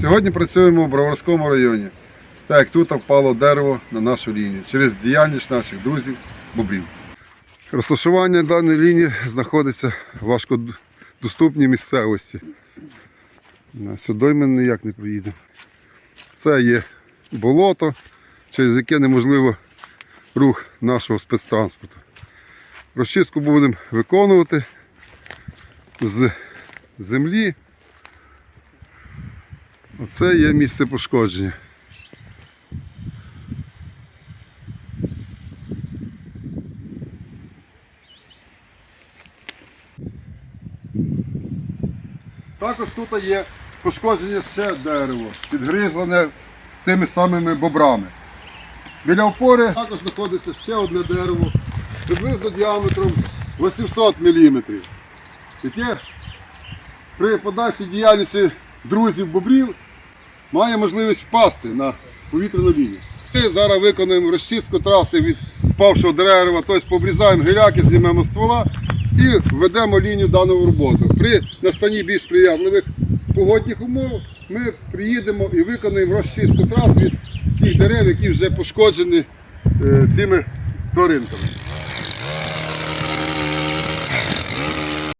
Сьогодні працюємо в Броварському районі, так як тут впало дерево на нашу лінію через діяльність наших друзів бобрів. Розташування даної лінії знаходиться в важкодоступній місцевості. Сюди ми ніяк не проїдемо. Це є болото, через яке неможливо рух нашого спецтранспорту. Розчистку будемо виконувати з землі. Оце є місце пошкодження. Також тут є пошкодження ще дерево, підгризане тими самими бобрами. Біля опори також знаходиться ще одне дерево, приблизно діаметром 800 мм, яке при подальшій діяльності друзів бобрів має можливість впасти на повітряну лінію. Ми зараз виконуємо розчистку траси від впавшого дерева, тобто побрізаємо гіляки, знімемо ствола і введемо лінію дану роботу. При настанні більш сприятливих погодних умов ми приїдемо і виконуємо розчистку трас від тих дерев, які вже пошкоджені е, цими тваринками.